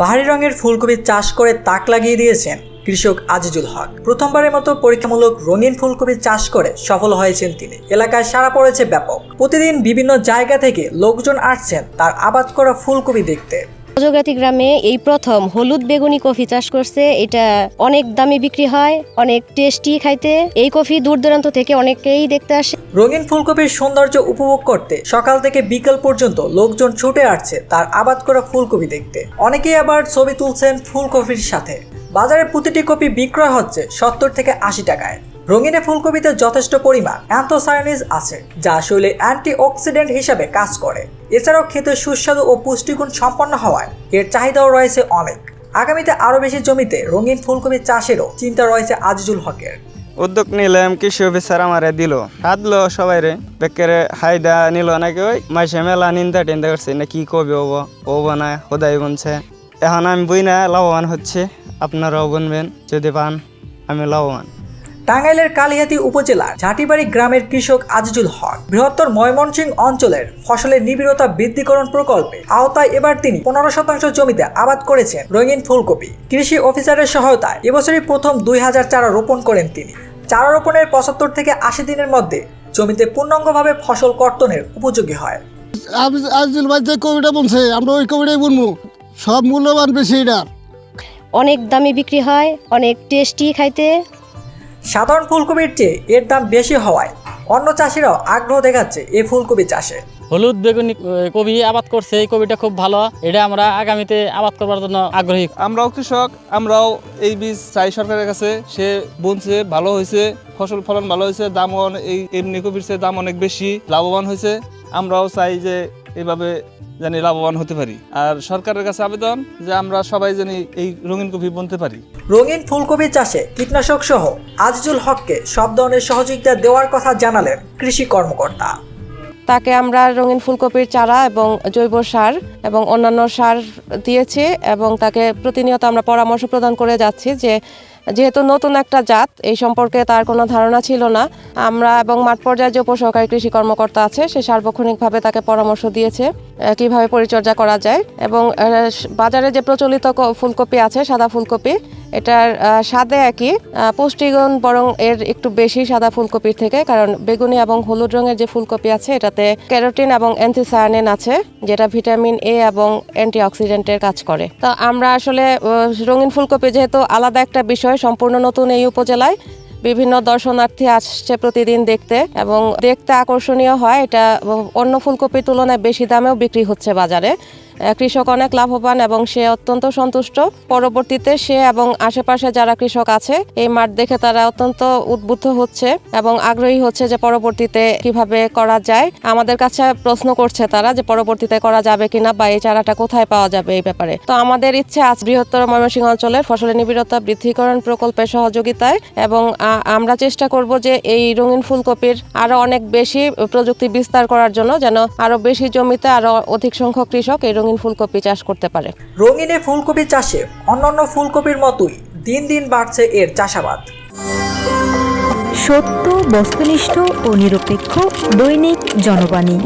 বাহারি রঙের ফুলকপি চাষ করে তাক লাগিয়ে দিয়েছেন কৃষক আজিজুল হক। প্রথমবারের মতো পরীক্ষামূলক রঙিন ফুলকপি চাষ করে সফল হয়েছেন তিনি। এলাকায় সারা পড়েছে ব্যাপক। প্রতিদিন বিভিন্ন জায়গা থেকে লোকজন আসছেন তার আবাদ করা ফুলকপি দেখতে। অজগাতি গ্রামে এই প্রথম হলুদ বেগুনি কফি চাষ করছে। এটা অনেক দামে বিক্রি হয়, অনেক টেস্টি খাইতে। এই কফি দূর দূরান্ত থেকে অনেকেই দেখতে আসে। রঙিন ফুলকপির সৌন্দর্য উপভোগ করতে সকাল থেকে বিকেল পর্যন্ত লোকজন ছুটে আসছে তার আবাদ করা ফুলকপি দেখতে। অনেকেই আবার ছবি তুলছেন ফুলকপির সাথে। বাজারে প্রতিটি কপি বিক্রয় হচ্ছে সত্তর থেকে আশি টাকায়। রঙিনে ফুলকপিতে যথেষ্ট পরিমাণ অ্যান্থোসায়ানিজ আছে, যা শরীরে অ্যান্টি অক্সিডেন্ট হিসাবে কাজ করে। এছাড়াও খেতে সুস্বাদু ও পুষ্টিগুণ সম্পন্ন হওয়ায় এর চাহিদাও রয়েছে অনেক। আগামীতে আরও বেশি জমিতে রঙিন ফুলকপি চাষেরও চিন্তা রয়েছে আজিজুল হকের। উদ্যোগ নিলাম কৃষি অফিসার আমারে দিল। হাতলো সবাই রে, বেকারে হাইদা নিল নাকি ওই? মাসে মেলা নিন্দা টিন্দা করছে না কি কবে হব? ও না, হোদাই বনছে। এখন আমি বই না লাভবান হচ্ছে। আপনারাও বনবেন যদি পান আমি লাভবান টাঙ্গাইলের কালিহাতি উপজেলার ঝাটিবাড়ি গ্রামের কৃষক আজিজুল হক বৃহত্তর ময়মনসিংহ অঞ্চলের ফসলের নিবিড়তা বৃদ্ধিকরণ প্রকল্পে আওতায় এবার তিনি পনেরো শতাংশ জমিতে আবাদ করেছেন রঙিন ফুলকপি। কৃষি অফিসারের সহায়তায় এবছরই প্রথম দুই হাজার চারা রোপণ করেন তিনি। চারা রোপণের পঁচাত্তর থেকে আশি দিনের মধ্যে জমিতে পূর্ণাঙ্গভাবে ফসল কর্তনের উপযোগী হয়। আজ- আজিজুল ভাই যে কবিটা বলছে আমরা ওই কবিটাই বলব সব মূল্যবান বেশি এটার অনেক দামে বিক্রি হয় অনেক টেস্টি খাইতে। সাধারণ ফুলকপির চেয়ে এর দাম বেশি হওয়ায় অন্য চাষিরাও আগ্রহ দেখাচ্ছে এই ফুলকপি চাষে। হলুদ বেগুনি কবি আবাদ করছে এই কবিটা খুব ভালো এটা আমরা আগামীতে আবাদ করবার জন্য আগ্রহী। আমরাও কৃষক আমরাও এই বীজ চাই সরকারের কাছে সে বুনছে ভালো হয়েছে ফসল ফলন ভালো হয়েছে দামও অনে- এই এমনি কপির চেয়ে দাম অনেক বেশি লাভবান হয়েছে। আমরাও চাই যে এইভাবে জানি লাভবান হতে পারি। আর সরকারের কাছে আবেদন যে আমরা সবাই জানি এই রঙিন কপি বুনতে পারি। রঙিন ফুলকপি চাষে কীটনাশক সহ আজিজুল হককে সব ধরনের সহযোগিতা দেওয়ার কথা জানালেন কৃষি কর্মকর্তা। তাকে আমরা রঙিন ফুলকপির চারা এবং জৈব সার এবং অন্যান্য সার দিয়েছি এবং তাকে প্রতিনিয়ত আমরা পরামর্শ প্রদান করে যাচ্ছি যে যেহেতু নতুন একটা জাত, এই সম্পর্কে তার কোনো ধারণা ছিল না। আমরা এবং মাঠ পর্যায়ে যে উপসহকারী কৃষি কর্মকর্তা আছে, সে সার্বক্ষণিকভাবে তাকে পরামর্শ দিয়েছে কীভাবে পরিচর্যা করা যায় এবং বাজারে যে প্রচলিত ফুলকপি আছে, সাদা ফুলকপি, এটার স্বাদে একই পুষ্টিগুণ বরং এর একটু বেশি সাদা ফুলকপির থেকে, কারণ বেগুনি এবং হলুদ রঙের যে ফুলকপি আছে, এটাতে ক্যারোটিন এবং অ্যান্থিসায়ানিন আছে, যেটা ভিটামিন এ এবং অ্যান্টিঅক্সিডেন্টের কাজ করে। তো আমরা আসলে রঙিন ফুলকপি যেহেতু আলাদা একটা বিষয় সম্পূর্ণ নতুন এই উপজেলায়। বিভিন্ন দর্শনার্থী আসছে প্রতিদিন দেখতে এবং দেখতে আকর্ষণীয় হয়। এটা অন্য ফুলকপির তুলনায় বেশি দামেও বিক্রি হচ্ছে বাজারে। কৃষক অনেক লাভবান এবং সে অত্যন্ত সন্তুষ্ট। পরবর্তীতে সে এবং আশেপাশে যারা কৃষক আছে, এই মাঠ দেখে তারা অত্যন্ত উদ্বুদ্ধ হচ্ছে এবং আগ্রহী হচ্ছে যে পরবর্তীতে কীভাবে করা যায়। আমাদের কাছে প্রশ্ন করছে তারা যে পরবর্তীতে করা যাবে কিনা বা এই চারাটা কোথায় পাওয়া যাবে এই ব্যাপারে। তো আমাদের ইচ্ছে আজ বৃহত্তর ময়মনসিংহ অঞ্চলের ফসলের নিবিড়তা বৃদ্ধিকরণ প্রকল্পের সহযোগিতায় এবং আমরা চেষ্টা করব যে এই রঙিন ফুলকপির আরও অনেক বেশি প্রযুক্তি বিস্তার করার জন্য যেন আরও বেশি জমিতে আরও অধিক সংখ্যক কৃষক এই রঙিন ফুলকপি চাষ করতে পারে। রঙিনে ফুলকপি চাষে অন্যান্য ফুলকপির মতোই দিন দিন বাড়ছে এর চাষাবাদ। সত্য বস্তুনিষ্ঠ ও নিরপেক্ষ দৈনিক জনবাণী।